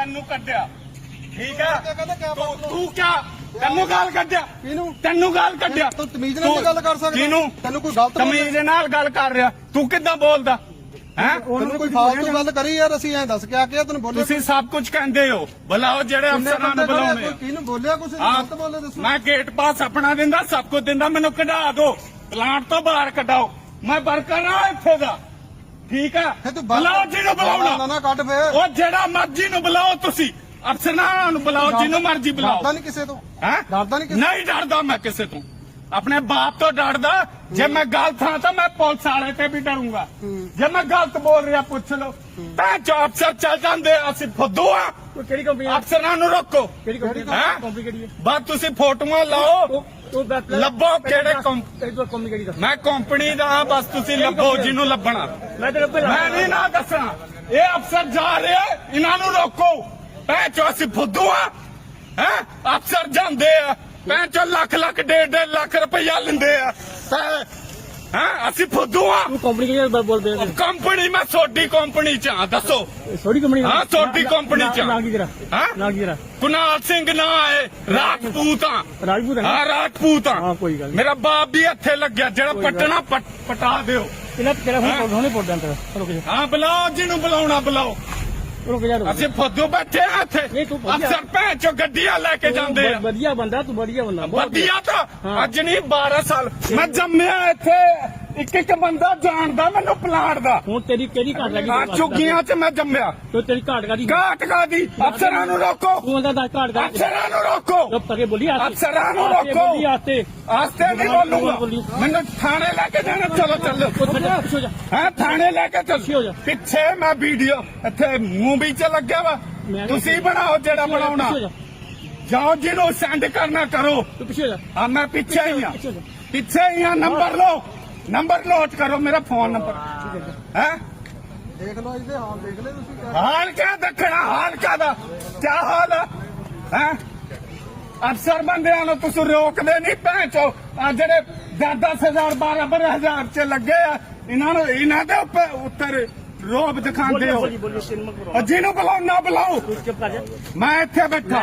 ਤੈਨੂੰ ਕੱਢਿਆ। ਠੀਕ ਹੈ ਤੂੰ ਕਿਆ ਤੈਨੂੰ ਗਾਲ ਕੱਢਿਆ? ਕਿਹਨੂੰ? ਤੈਨੂੰ ਗਾਲ ਕੱਢਿਆ? ਤੂੰ ਤਮੀਜ਼ ਨਾਲ ਗੱਲ ਕਰ ਸਕਦਾ। ਕਿਹਨੂੰ? ਤੈਨੂੰ ਕੋਈ ਗਲਤ? ਤਮੀਜ਼ ਨਾਲ ਗੱਲ ਕਰ ਰਿਹਾ। ਤੂੰ ਕਿੱਦਾਂ ਬੋਲਦਾ? ਹੈ? ਤੈਨੂੰ ਕੋਈ ਫਾਲਤੂ ਗੱਲ ਕਰੀ ਯਾਰ ਅਸੀਂ ਐਂ ਦੱਸ ਕੇ ਆ ਕੇ ਤੈਨੂੰ ਬੋਲਿਆ ਤੁਸੀਂ ਸਭ ਕੁਝ ਕਹਿੰਦੇ ਹੋ। ਬੁਲਾਓ ਜਿਹੜੇ ਕਿੰਨੇ ਅਫਸਰਾਂ ਨੂੰ ਖੜੇ ਆ, ਕਿਹਨੂੰ ਬੋਲਿਆ ਕੁਛ? ਹਾਂ, ਗਲਤ ਬੋਲੇ ਦੱਸੋ। ਮੈਂ ਗੇਟ ਪਾਸ ਆਪਣਾ ਦਿੰਦਾ ਸਭ ਕੁਝ ਦਿੰਦਾ ਮੈਨੂੰ ਕਢਾ ਦਿਓ। ਪਲਾਂਟ ਤੋਂ ਬਾਹਰ ਕਢਾਓ। ਮੈਂ ਵਰਕਰ ਆ ਇੱਥੇ ਦਾ। ਠੀਕ ਆ? ਫਿਰ ਤੂੰ ਬਾਹਰ- ਬੁਲਾਓ ਜਿਹਨੂੰ ਨਾ ਬੁਲਾਉਣਾ। ਨਾ ਕੱਢ ਫੇਰ ਉਹ ਜਿਹੜਾ ਮਰਜ਼ੀ ਨੂੰ ਬੁਲਾਓ ਤੁਸੀਂ। ਅਫਸਰਾਂ ਨੂੰ ਬੁਲਾਓ ਜਿਹਨੂੰ ਮਰਜ਼ੀ ਡਰਦਾ ਬੁਲਾਓ ਨਹੀਂ ਕਿਸੇ ਤੋਂ। ਹੈ? ਡਰਦਾ ਨਹੀਂ ਕਿਸੇ ਨਹੀਂ ਡਰਦਾ ਮੈਂ ਕਿਸੇ ਤੋਂ। ਆਪਣੇ ਬਾਪ ਤੋਂ ਡਰਦਾ ਜੇ ਮੈਂ ਗਲਤ ਹਾਂ ਤਾਂ ਮੈਂ ਪੁਲਿਸ ਵਾਲੇ ਤੇ ਵੀ ਡਰੂੰਗਾ। ਜੇ ਮੈਂ ਗਲਤ ਬੋਲ ਰਿਹਾ ਪੁੱਛ ਲਓ। ਤਾਂ ਜੋ ਅਫਸਰ ਚੱਲ ਜਾਂਦੇ ਅਸੀਂ ਫੁੱਦੂ ਆ। ਕਿਹੜੀ ਕੰਪਨੀ ਅਫਸਰਾਂ ਨੂੰ ਰੋਕੋ। ਕਿਹੜੀ ਕੰਪਨੀ ਕਿਹੜੀ ਹੈ ਬਸ ਤੁਸੀਂ ਫੋਟੋਆਂ ਲਾਓ। ਲੱਭੋ ਕਿਹੜੇ ਕੰਪਨੀ ਕਿਹੜੀ ਮੈਂ ਕੰਪਨੀ ਦਾ ਬਸ ਤੁਸੀਂ ਲੱਭੋ ਜਿਹਨੂੰ ਲੱਭਣਾ। ਮੈਂ ਨਹੀਂ ਨਾ ਦੱਸਣਾ ਇਹ ਅਫਸਰ ਜਾ ਰਿਹਾ ਇਹਨਾਂ ਨੂੰ ਰੋਕੋ। ਭੈਣ ਚੋ ਅਸੀਂ ਫੁੱਦੂ ਆ। ਹੈ? ਅਫਸਰ ਜਾਂਦੇ ਆ। ਭੈਣ ਚੋ ਲੱਖ ਲੱਖ ਡੇਢ ਡੇਢ ਲੱਖ ਰੁਪਈਆ ਲੈਂਦੇ ਆ। ਹੈ ਅਸੀਂ ਫੁੱਦੂ ਆ। ਕੰਪਨੀ ਕਿਹੜੀ ਬੋਲਦੇ ਆ? ਕੰਪਨੀ ਮੈਂ ਛੋਟੀ ਕੰਪਨੀ ਚ ਆ ਦੱਸੋ। ਛੋਟੀ ਕੰਪਨੀ ਹਾਂ, ਛੋਟੀ company ਚ। ਨਾ ਕੀ ਤੇਰਾ ਹਾਂ? ਨਾ ਕੀ ਤੇਰਾ ਕੁਨਾਲ ਸਿੰਘ ਨਾ ਹੈ ਰਾਜਪੂਤ ਆ। ਰਾਜਪੂਤ ਹੈ ਰਾਜਪੂਤ ਆ। ਹਾਂ, ਕੋਈ ਗੱਲ। ਮੇਰਾ ਬਾਪ ਵੀ ਇੱਥੇ ਲੱਗਿਆ ਜਿਹੜਾ ਪਟਣਾ ਪਟ- ਦਿਓ। ਤੇਰਾ ਤੇਰਾ ਹੁਣ ਹੁਣੇ ਰੁਕ ਜਾ ਹਾਂ ਬੁਲਾਓ ਜਿਹਨੂੰ ਬੁਲਾਉਣਾ ਬੁਲਾਓ। ਰੁਕ ਜਾ ਰੁਕ ਜਾ। ਅਸੀਂ ਫੁੱਦੂ ਬੈਠੇ ਆ ਇੱਥੇ। ਨਹੀਂ, ਤੂੰ ਵਧੀਆ- ਅਫਸਰ ਭੈਣ ਚੋ ਗੱਡੀਆਂ ਲੈ ਕੇ ਜਾਂਦੇ ਆ। ਵਧੀਆ ਬੰਦਾ ਤੂੰ ਵਧੀਆ ਬੰਦਾ। ਬਹੁਤ ਵਧੀਆ ਤਾਂ ਹਾਂ। ਅੱਜ ਨਹੀਂ 12 ਸਾਲ। ਮੈਂ ਜੰਮਿਆ ਇੱਥੇ। ਇੱਕ ਇੱਕ ਬੰਦਾ ਜਾਣਦਾ ਮੈਨੂੰ ਪਲਾਟ ਦਾ। ਹੁਣ ਤੇਰੀ ਕਿਹੜੀ ਘਾਟ ਲੱਗੀ? ਆ ਚੁੱਗੀਆਂ ਚ ਮੈਂ ਜੰਮਿਆ। ਤੂੰ ਤੇਰੀ ਘਾਟ ਕਾਦੀ? ਘਾਟ ਕਾਦੀ? ਅਫਸਰਾਂ ਨੂੰ ਰੋਕੋ। ਤੂੰ ਉਹਦਾ ਦੱਸ ਘਾਟ ਕਾਦੀ? ਅਫਸਰਾਂ ਨੂੰ ਰੋਕੋ। ਚੁੱਪ ਕਰਕੇ ਬੋਲੀ ਆਸਤੇ। ਅਫਸਰਾਂ ਨੂੰ ਆਸਤੇ ਰੋਕੋ। ਬੋਲੀ ਆਸਤੇ। ਆਸਤੇ ਨਹੀਂ ਬੋਲੂਗਾ। ਮੈਨੂੰ ਥਾਣੇ ਲੈ ਕੇ ਜਾਣਾ। ਚਲੋ ਚੱਲੋ। ਉੱਥੇ ਜਾ ਪਿੱਛੇ ਹੋ ਜਾ। ਹਾਂ ਥਾਣੇ ਲੈ ਕੇ ਪਿੱਛੇ ਹੋ ਜਾ। ਚੱਲ ਪਿੱਛੇ ਮੈਂ ਵੀਡੀਓ ਇੱਥੇ ਮੂਵੀ ਚ ਲੱਗਿਆ ਵਾ। ਮੈਂ- ਤੁਸੀਂ ਬਣਾਓ ਜਿਹੜਾ ਬਣਾਉਣਾ। ਪਿੱਛੇ ਹੋ ਜਾ। ਜਾਓ ਜਿਹਨੂੰ ਸੈਂਡ ਕਰਨਾ ਕਰੋ। ਤੂੰ ਪਿੱਛੇ ਹੋ ਜਾ। ਆ ਮੈਂ ਪਿੱਛੇ ਹੀ ਆ। ਪਿੱਛੇ ਹੋ ਜਾ। ਪਿੱਛੇ ਹੀ ਆ ਨੰਬਰ ਲਓ। ਨੰਬਰ ਨੋਟ ਕਰੋ ਮੇਰਾ ਫੋਨ ਨੰਬਰ। ਹੈ? ਦੇਖ ਲਓ ਇਹਦੇ ਹਾਲ ਦੇਖ ਲੈ ਤੁਸੀਂ। ਕਿਆ- ਹਾਲ ਕਿਆ ਦੇਖਣਾ ਹਾਲ ਕਾਦਾ ਕਿਆ ਹਾਲ ਹੈ ਹੈਂ? ਅਫਸਰ ਬੰਦਿਆਂ ਨੂੰ ਤੁਸੀਂ ਰੋਕਦੇ ਨਹੀਂ ਭੈਂਚੋ ਆ ਜਿਹੜੇ 10-10000 12-12000 ਚ ਲੱਗੇ ਆ ਇਹਨਾਂ ਨੂੰ ਇਹਨਾਂ ਦੇ ਉੱਪਰ ਉੱਤਰ ਰੋਬ ਦਿਖਾਉਂਦੇ ਹੋ। ਜਿਹਨੂੰ ਬੁਲਾਓ ਨਾ ਬੁਲਾਓ। ਮੈਂ ਇੱਥੇ ਬੈਠਾ।